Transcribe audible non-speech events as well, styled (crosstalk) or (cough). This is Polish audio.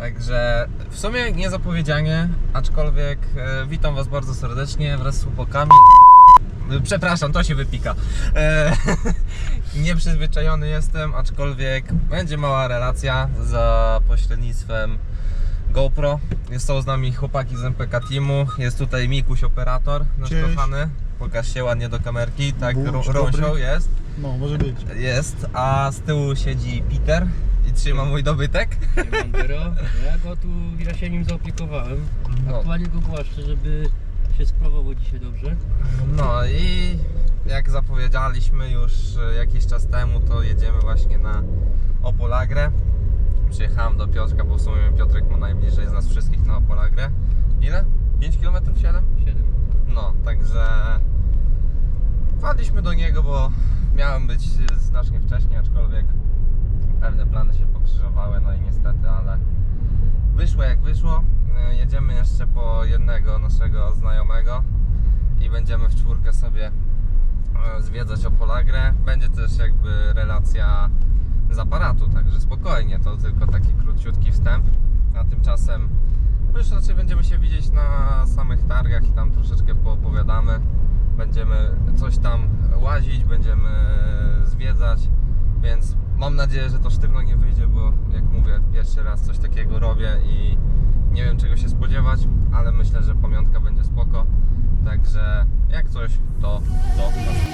Także w sumie niezapowiedzianie, aczkolwiek e, witam Was bardzo serdecznie wraz z chłopakami. E, Przepraszam, to się wypika. E, (laughs) nieprzyzwyczajony jestem, aczkolwiek będzie mała relacja za pośrednictwem GoPro. Jest są z nami chłopaki z MPK Teamu. Jest tutaj Mikuś operator, nasz Cześć. kochany. Pokaż się ładnie do kamerki. Tak, dobry. Rąsią jest. No, może być. Jest, a z tyłu siedzi Peter i trzyma mój dobytek. Bandero. Ja go tu ja się nim zaopiekowałem. No. Aktualnie go głaszczę, żeby się sprawował dzisiaj dobrze. No i jak zapowiedzieliśmy już e, jakiś czas temu, to jedziemy właśnie na Opolagrę. Przyjechałem do Piotrka, bo w sumie Piotrek ma najbliżej z nas wszystkich na Opolagrę. Ile? 5 km? 7? 7. No, także wpadliśmy do niego, bo miałem być znacznie wcześniej, aczkolwiek się pokrzyżowały, no i niestety, ale wyszło jak wyszło. E, Jedziemy jeszcze po jednego naszego znajomego i będziemy w czwórkę sobie e, zwiedzać Opolagrę. Będzie też jakby relacja z aparatu, także spokojnie, to tylko taki króciutki wstęp. A tymczasem no już raczej będziemy się widzieć na samych targach i tam troszeczkę poopowiadamy. Będziemy coś tam łazić, będziemy zwiedzać, więc mam nadzieję, że to sztywno nie wyjdzie, bo jak mówię, pierwszy raz coś takiego robię i nie wiem czego się spodziewać, ale myślę, że pamiątka będzie spoko. Także jak coś, to do There's